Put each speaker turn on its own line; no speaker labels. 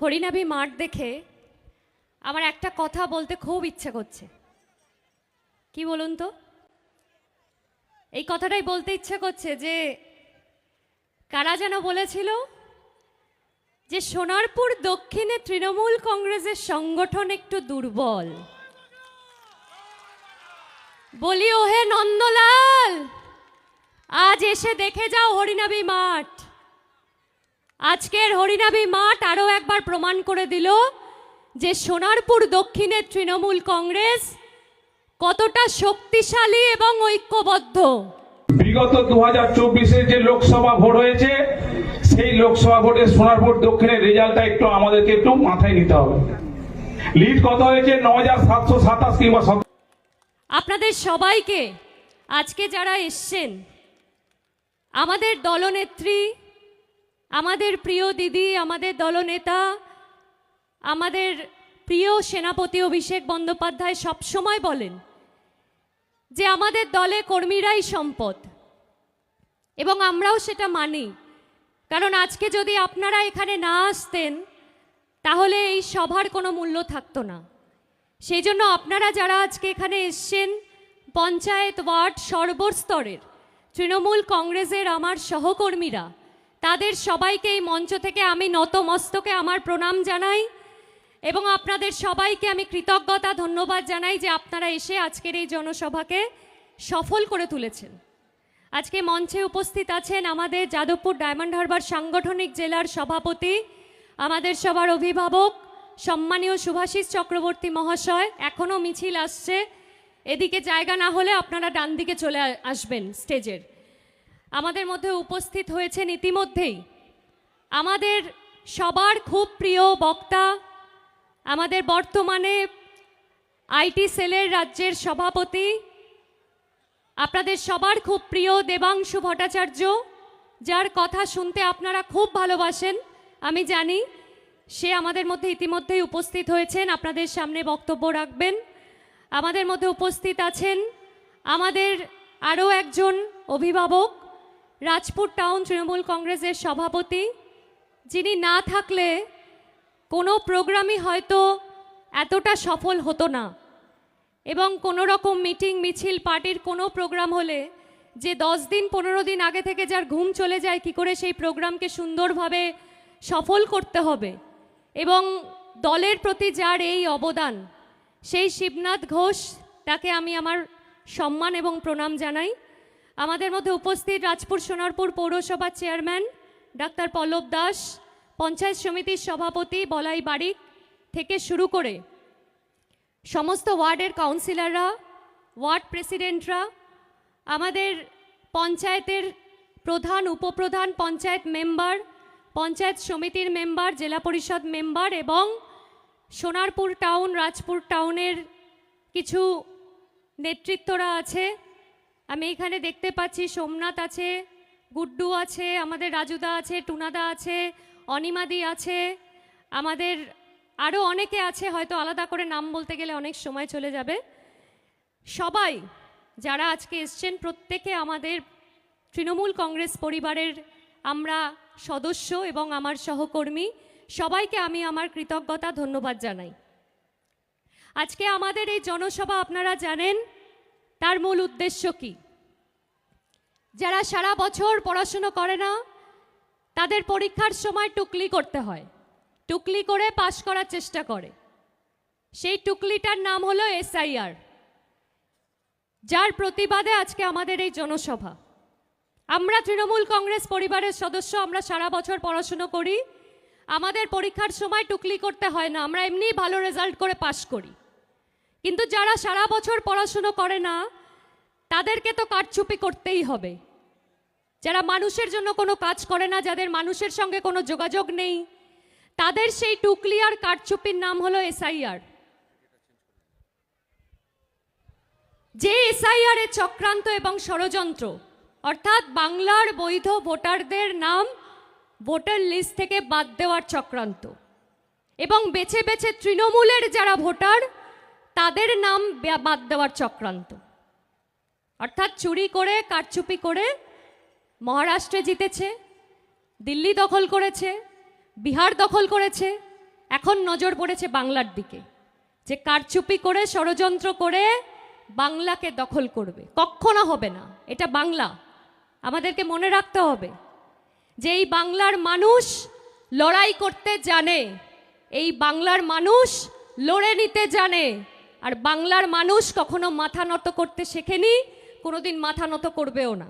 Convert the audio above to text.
হরিনাভি মাঠ দেখে আমার একটা কথা বলতে খুব ইচ্ছে করছে। কি বলুন তো? এই কথাটাই বলতে ইচ্ছে করছে যে কারা যেন বলেছিল যে সোনারপুর দক্ষিণে তৃণমূল কংগ্রেসের সংগঠন একটু দুর্বল। বলি, ওহে নন্দলাল, আজ এসে দেখে যাও হরিনাবি মাঠ। আজকের হরিনাবি মাঠ আরও একবার প্রমাণ করে দিল যে সোনারপুর দক্ষিণের তৃণমূল কংগ্রেস কতটা শক্তিশালী এবং ঐক্যবদ্ধ।
বিগত দু হাজার চব্বিশে যে লোকসভা ভোট হয়েছে সেই লোকসভা ভোটে সোনারপুর দক্ষিণের রেজাল্টটা একটু আমাদেরকে একটু মাথায় নিতে হবে। লিড কত হয়েছে? ন হাজার সাতশো সাতাশ কিংবা
আপনাদের সবাইকে আজকে যারা এসছেন আমাদের দলনেত্রী আমাদের প্রিয় দিদি, আমাদের দলনেতা, আমাদের প্রিয় সেনাপতি অভিষেক বন্দ্যোপাধ্যায় সবসময় বলেন যে আমাদের দলে কর্মীরাই সম্পদ এবং আমরাও সেটা মানি। কারণ আজকে যদি আপনারা এখানে না আসতেন, তাহলে এই সভার কোনো মূল্য থাকতো না। সেই জন্য আপনারা যারা আজকে এখানে এসছেন, পঞ্চায়েত ওয়ার্ড সর্বস্তরের, তৃণমূল কংগ্রেসের আমার সহকর্মীরা তাদের সবাইকে এই মঞ্চ থেকে আমি নতমস্তকে আমার প্রণাম জানাই এবং আপনাদের সবাইকে আমি কৃতজ্ঞতা, ধন্যবাদ জানাই যে আপনারা এসে আজকের এই জনসভাকে সফল করে তুলেছেন। আজকে মঞ্চে উপস্থিত আছেন আমাদের যাদবপুর ডায়মন্ড হারবার সাংগঠনিক জেলার সভাপতি, আমাদের সবার অভিভাবক, সম্মানীয় সুভাষিস চক্রবর্তী মহাশয়। এখনও মিছিল আসছে। এদিকে জায়গা না হলে আপনারা ডান দিকে চলে আসবেন স্টেজের। আমাদের মধ্যে উপস্থিত হয়েছেন ইতিমধ্যেই। আমাদের সবার খুব প্রিয় বক্তা, আমাদের বর্তমানে আইটি সেলের রাজ্যের সভাপতি, আপনাদের সবার খুব প্রিয় দেবাংশু ভট্টাচার্য, যার কথা শুনতে আপনারা খুব ভালোবাসেন, আমি জানি। সে আমাদের মধ্যে ইতিমধ্যেই উপস্থিত হয়েছেন, আপনাদের সামনে বক্তব্য রাখবেন। আমাদের মধ্যে উপস্থিত আছেন আমাদের আরও একজন অভিভাবক রাজপুর টাউন তৃণমূল কংগ্রেসের সভাপতি, যিনি না থাকলে কোনো প্রোগ্রামই হয়তো এতটা সফল হতো না। এবং কোনো রকম মিটিং, মিছিল, পার্টির কোনো প্রোগ্রাম হলে যে দশ দিন, পনেরো দিন আগে থেকে যার ঘুম চলে যায়, কি করে সেই প্রোগ্রামকে সুন্দরভাবে সফল করতে হবে? এবং দলের প্রতি যার এই অবদান, সেই শিবনাথ ঘোষ, তাকে আমি আমার সম্মান এবং প্রণাম জানাই। আমাদের মধ্যে উপস্থিত রাজপুর সোনারপুর পৌরসভার চেয়ারম্যান, ডাক্তার পল্লব দাস, পঞ্চায়েত সমিতির সভাপতি বলাই বারিক থেকে শুরু করে সমস্ত ওয়ার্ডের কাউন্সিলররা, ওয়ার্ড প্রেসিডেন্টরা, আমাদের পঞ্চায়েতের প্রধান, উপপ্রধান পঞ্চায়েত মেম্বার, পঞ্চায়েত সমিতির মেম্বার, জেলা পরিষদ মেম্বার এবং সোনারপুর টাউন, রাজপুর টাউনের কিছু নেতৃত্বরা আছে। আমি এখানে দেখতে পাচ্ছি সোমনাথ আছে, গুড্ডু আছে, আমাদের রাজুদা আছে, টুনাদা আছে, অনিমাদি আছে। আমাদের আরও অনেকে আছে, হয়তো আলাদা করে নাম বলতে গেলে অনেক সময় চলে যাবে। সবাই যারা আজকে এসছেন, প্রত্যেকে আমাদের তৃণমূল কংগ্রেস পরিবারের আমরা সদস্য এবং আমার সহকর্মী, সবাইকে আমি আমার কৃতজ্ঞতা, ধন্যবাদ জানাই। আজকে আমাদের এই জনসভা আপনারা জানেন তার মূল উদ্দেশ্য কি? যারা সারা বছর পড়াশুনো করে না, তাদের পরীক্ষার সময় টুকলি করতে হয়। টুকলি করে পাশ করার চেষ্টা করে। সেই টুকলিটার নাম হলো এসআইআর, যার প্রতিবাদে আজকে আমাদের এই জনসভা। আমরা তৃণমূল কংগ্রেস পরিবারের সদস্য, আমরা সারা বছর পড়াশুনো করি। আমাদের পরীক্ষার সময় টুকলি করতে হয় না, আমরা এমনিই ভালো রেজাল্ট করে পাশ করি। কিন্তু যারা সারা বছর পড়াশুনো করে না তাদেরকে তো কারচুপি করতেই হবে। যারা মানুষের জন্য কোনো কাজ করে না, যাদের মানুষের সঙ্গে কোনো যোগাযোগ নেই, তাদের সেই টুকলি আর নাম হলো এসআইআর। যে এসআইআর এর চক্রান্ত এবং ষড়যন্ত্র, অর্থাৎ বাংলার বৈধ ভোটারদের নাম ভোটার লিস্ট থেকে বাদ দেওয়ার চক্রান্ত, এবং বেছে বেছে তৃণমূলের যারা ভোটার, তাদের নাম বাদ দেওয়ার চক্রান্ত। অর্থাৎ চুরি করে, কারচুপি করে মহারাষ্ট্রে জিতেছে, দিল্লি দখল করেছে, বিহার দখল করেছে, এখন নজর পড়েছে বাংলার দিকে। যে কারচুপি করে, ষড়যন্ত্র করে বাংলাকে দখল করবে। কখনো হবে না, এটা বাংলা। আমাদেরকে মনে রাখতে হবে যে এই বাংলার মানুষ লড়াই করতে জানে, এই বাংলার মানুষ লড়ে নিতে জানে, আর বাংলার মানুষ কখনো মাথা নত করতে শেখেনি কোনোদিন মাথা নত করবেও না।